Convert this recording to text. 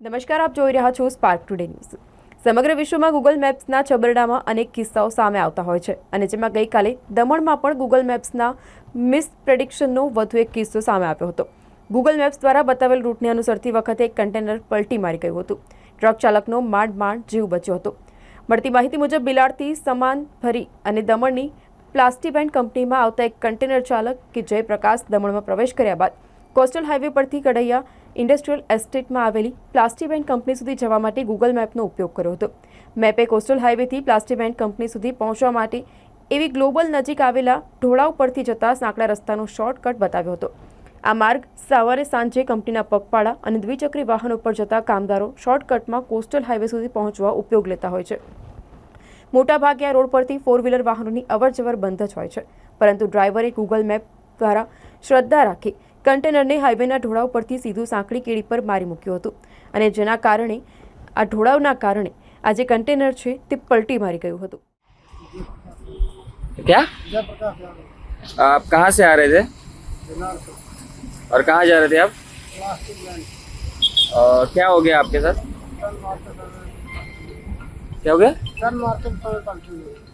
નમસ્કાર, આપ જોઈ રહ્યા છો સ્પાર્ક ટુડે ન્યૂઝ સમગ્ર વિશ્વમાં ગૂગલ મેપ્સના છબરડામાં અનેક કિસ્સાઓ સામે આવતા હોય છે અને જેમાં ગઈકાલે દમણમાં પણ ગૂગલ મેપ્સના મિસ પ્રેડિક્શનનો વધુ એક કિસ્સો સામે આવ્યો હતો. ગૂગલ મેપ્સ દ્વારા બતાવેલ રૂટને અનુસરતી વખતે એક કન્ટેનર પલટી મારી ગયું હતું. ટ્રક ચાલકનો માંડ માંડ જીવ બચ્યો હતો. મળતી માહિતી મુજબ, બિલાડથી સમાન ભરી અને દમણની પ્લાસ્ટિક બેન્ડ કંપનીમાં આવતા એક કન્ટેનર ચાલક કે જયપ્રકાશ દમણમાં પ્રવેશ કર્યા બાદ કોસ્ટલ હાઈવે પરથી કડૈયા ઇન્ડસ્ટ્રીયલ એસ્ટેટમાં આવેલી પ્લાસ્ટીબેન્ડ કંપની સુધી જવા માટે ગૂગલ મેપનો ઉપયોગ કર્યો હતો. મેપે કોસ્ટલ હાઈવેથી પ્લાસ્ટીબેન્ડ કંપની સુધી પહોંચવા માટે એવી ગ્લોબલ નજીક આવેલા ઢોળાવ પરથી જતા સાંકડા રસ્તાનો શોર્ટકટ બતાવ્યો હતો. આ માર્ગ સવારે સાંજે કંપનીના પગપાળા અને દ્વિચક્રી વાહનો પર જતા કામદારો શોર્ટકટમાં કોસ્ટલ હાઈવે સુધી પહોંચવા ઉપયોગ લેતા હોય છે. મોટાભાગે આ રોડ પરથી ફોર વ્હીલર વાહનોની અવરજવર બંધ જ હોય છે. પરંતુ ડ્રાઈવરે ગૂગલ મેપ દ્વારા શ્રદ્ધા રાખી કન્ટેનરને હાઈવેના ઢોળાવ પરથી સીધું સાંકડી કેડી પર મારી મૂક્યું હતું અને જેના કારણે આ ઢોળાવના કારણે આ જે કન્ટેનર છે તે પલટી મારી ગયું હતું क्या जयप्रकाश यादव आप कहाँ से आ रहे थे बिलार से और कहाँ जा रहे थे आप प्लास्टिक लैंड और क्या हो गया आपके साथ टन मारते समय क्या हो गया